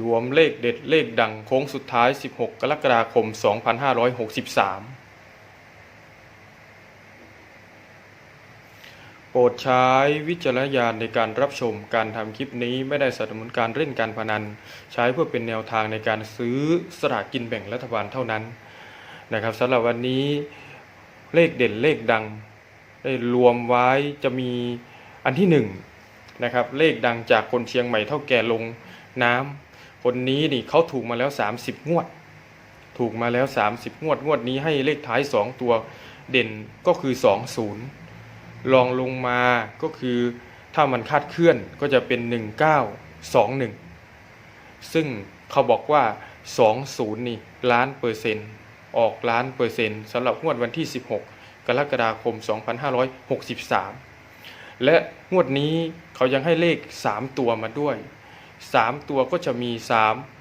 รวมเลขเด็ดเลขดังโค้งสุดท้าย 16 กรกฎาคม 2563 โปรดใช้วิจารณญาณในการรับชมการทำคลิปนี้ไม่ได้สนับสนุนการเล่นการพนัน ใช้เพื่อเป็นแนวทางในการซื้อสลากกินแบ่งรัฐบาลเท่านั้นนะครับสำหรับวันนี้เลขเด่นเลขดัง ได้รวมไว้จะมีอันที่หนึ่งนะครับเลขดังจากคนเชียงใหม่เท่าแก่ลงน้ำ คนนี้นี่เขาถูกมาแล้ว 30 งวด ถูกมาแล้ว 30 งวด งวดนี้ให้เลขท้าย 2 ตัวเด่นก็คือ 20 ลองลงมาก็คือถ้ามันคาดเคลื่อนก็จะเป็น 1921 ซึ่งเขาบอกว่า 20 นี่ล้านเปอร์เซ็นต์ออกล้านเปอร์เซ็นต์สำหรับงวดวันที่ 16 กรกฎาคม 2563 และงวดนี้เขายังให้เลข 3 ตัวมาด้วย 3ตัวก็จะมี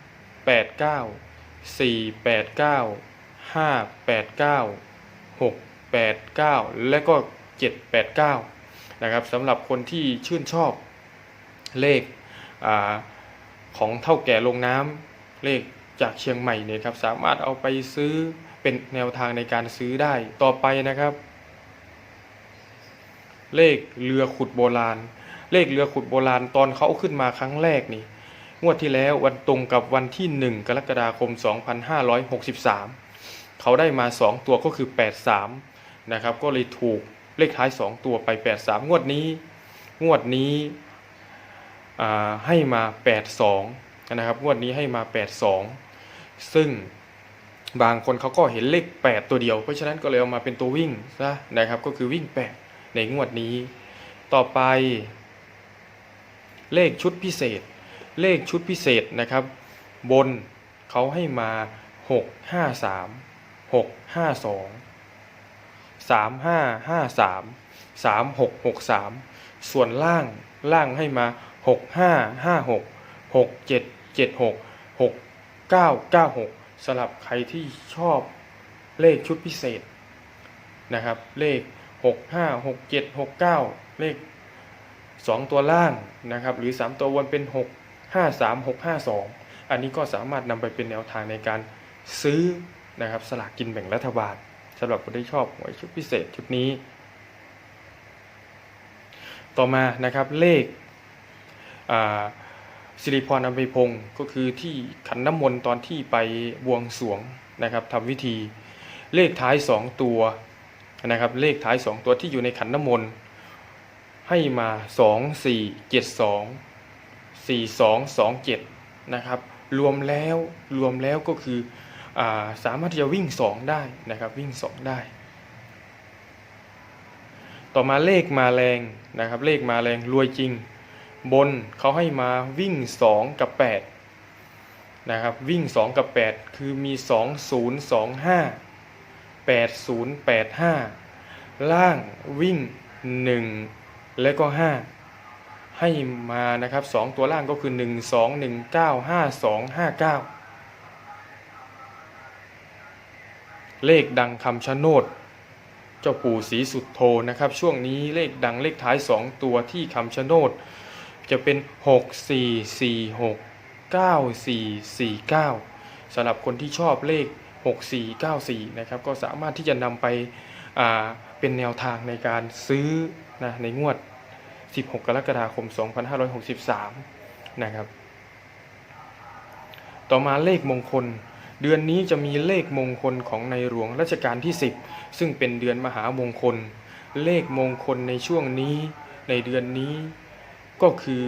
3 8 9 4 8 9 5 8 9 6 8 9และก็7 8 9นะครับสำหรับคนที่ชื่นชอบเลขอของเท่าแก่ลงน้ำเลขจากเชียงใหม่เนี่ยครับ สามารถเอาไปซื้อเป็นแนวทางในการซื้อได้ต่อไปนะครับ เลขเรือขุดโบราณ เลขเรือขุดโบราณตอนเขาขึ้นมาครั้งแรกนี่ งวดที่แล้ววันตรงกับวันที่ 1 กรกฎาคม 2563 เขาได้มา 2 ตัวก็คือ 83 นะครับ ก็เลยถูกเลขท้าย 2 ตัวไป 83 งวดนี้ งวดนี้อ่าให้มา 82 นะครับ งวดนี้ให้มา 82 ซึ่งบางคนเขาก็เห็นเลข 8 ตัวเดียว เพราะฉะนั้นก็เลยเอามาเป็นตัววิ่งซะนะครับ ก็คือวิ่ง 8 ในงวดนี้ ต่อไป เลขชุดพิเศษ เลขชุดพิเศษนะครับ บนเขาให้มา 6 5 3 6 5 2 3 5 5 3 3 6 6 3 ส่วนล่างล่างให้มา 6 5 5 6 6 7 7 6 6 9 9 6สำหรับใครที่ชอบเลขชุดพิเศษนะครับ เลข 6 5 6 7 6 9 เลข 2 ตัวล่างนะครับหรือ 3 ตัววนเป็น 6 5 3 6 5 2 อันนี้ก็สามารถนำไปเป็นแนวทางในการซื้อนะครับสลากกินแบ่งรัฐบาลสำหรับคนที่ชอบหวยชุดพิเศษชุดนี้ ต่อมานะครับเลขสิริพรอัมภัยพงศ์ก็คือที่ขันน้ำมนต์ตอนที่ไปบวงสวงนะครับทำพิธีเลขท้าย 2 ตัวนะครับเลขท้าย 2 ตัวที่อยู่ในขันน้ำมนต์ ให้มา2 4 7 2 4 2 2 7นะครับ รวมแล้วรวมแล้วก็คืออาสามารถที่จะวิ่ง2ได้นะครับ วิ่ง2ได้ ต่อมาเลขมาแรงนะครับ เลขมาแรงรวยจริง บนเขาให้มาวิ่ง2กับ8นะครับ วิ่ง2กับ8คือมี2 0 2 5 8 0 8 5ล่างวิ่ง1 และก็ 5 ให้มานะครับ 2 ตัวล่างก็คือ 1 2 1 9 5 2 5 9 เลขดังคำชะโนด เจ้าปู่ศรีสุดโทนะครับ ช่วงนี้เลขดังเลขท้าย 2 ตัวที่คำชะโนด จะเป็น 6 4 4 6 9 4 4 9 สำหรับคนที่ชอบเลข 6 4 9 4 นะครับ ก็สามารถที่จะนำไปอ่า เป็นแนวทางในการซื้อนะในงวด 16 กรกฎาคม 2563 นะครับ ต่อมาเลขมงคล เดือนนี้จะมีเลขมงคลของในหลวงรัชกาลที่ 10 ซึ่งเป็นเดือนมหามงคล เลขมงคลในช่วงนี้ในเดือนนี้ก็คือ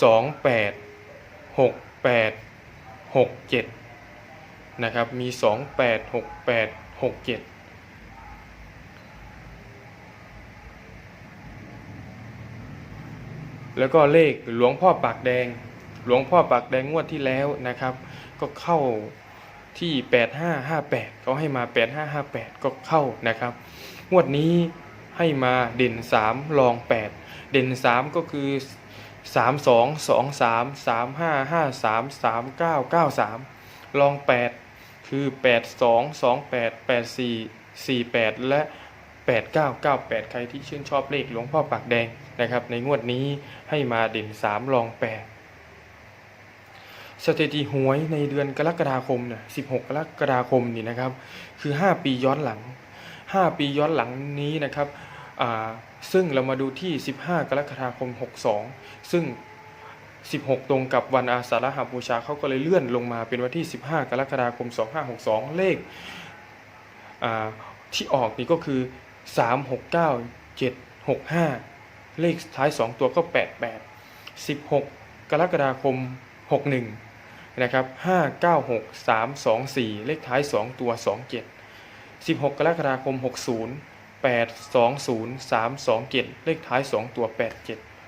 28 68 67 นะครับ มี 28 68 67 แล้วก็เลขหลวงพ่อปากแดง หลวงพ่อปากแดงงวดที่แล้วนะครับ ก็เข้าที่ 8558เขาให้มา 8558 ก็เข้านะครับ งวดนี้ให้มาเด่น3รอง 8 เด่น 3 ก็คือ 3 2 2 3 3 5 5 3 3 9 9 3รอง 8 คือ 8 2 2 8 8 4 4 8 และ 8 9 9 8 ใครที่ชื่นชอบเลขหลวงพ่อปากแดง นะครับ ในงวดนี้ให้มาเด่น3รอง8สถิติหวยในเดือนกรกฎาคมเนี่ย16กรกฎาคมนี่นะครับ คือ5ปีย้อนหลัง5ปีย้อนหลังนี้นะครับซึ่งเรามาดูที่ 15 กรกฎาคม 62 ซึ่ง 16 ตรงกับวันอาสาฬหบูชาเขาก็เลยเลื่อนลงมาเป็นวันที่ 15 กรกฎาคม 2562 เลขอ่าที่ออกนี่ก็คือ 369 765 เลขท้าย 2 ตัวก็ 88 16 กรกฎาคม 61 นะครับ 596 324 เลขท้าย 2 ตัว 27 16 กรกฎาคม 60 820 327 เลขท้าย 2 ตัว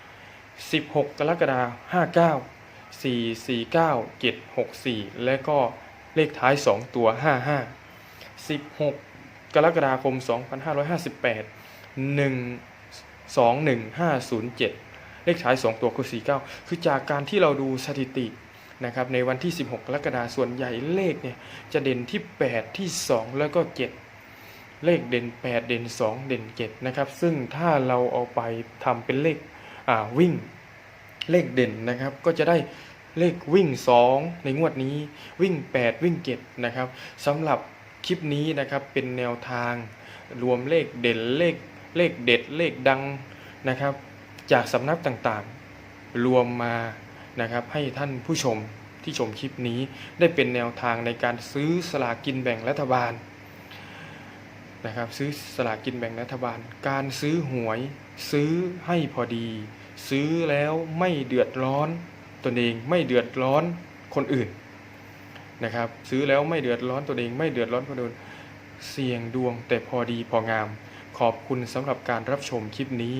87 16 กรกฎาคม 59 449 764 และก็เลขท้าย 2 ตัว 55 16 กรกฎาคม 2558 1 21507 เลขท้าย 2 ตัวคือ 49 คือจากการที่เราดูสถิตินะครับในวันที่ 16 กรกฎาคมส่วนใหญ่เลขเนี่ยจะเด่นที่ 8 ที่ 2 แล้วก็ 7 เลขเด่น 8 เด่น 2 เด่น 7 นะครับ ซึ่งถ้าเราเอาไปทำเป็นเลขวิ่งเลขเด่นนะครับ ก็จะได้เลขวิ่ง 2 ในงวดนี้วิ่ง 8 วิ่ง 7 นะครับสำหรับคลิปนี้นะครับเป็นแนวทางรวมเลขเด่นเลข เลขเด็ดเลขดังนะครับ จากสำนักต่างๆ รวมมานะครับให้ท่านผู้ชมที่ชมคลิปนี้ได้เป็นแนวทางในการซื้อสลากกินแบ่งรัฐบาลนะครับซื้อสลากกินแบ่งรัฐบาล การซื้อหวยซื้อให้พอดี ซื้อแล้วไม่เดือดร้อนตนเองไม่เดือดร้อนคนอื่นนะครับซื้อแล้วไม่เดือดร้อนตัวเองไม่เดือดร้อนคนอื่นเสี่ยงดวงแต่พอดีพองาม ขอบคุณสำหรับการรับชมคลิปนี้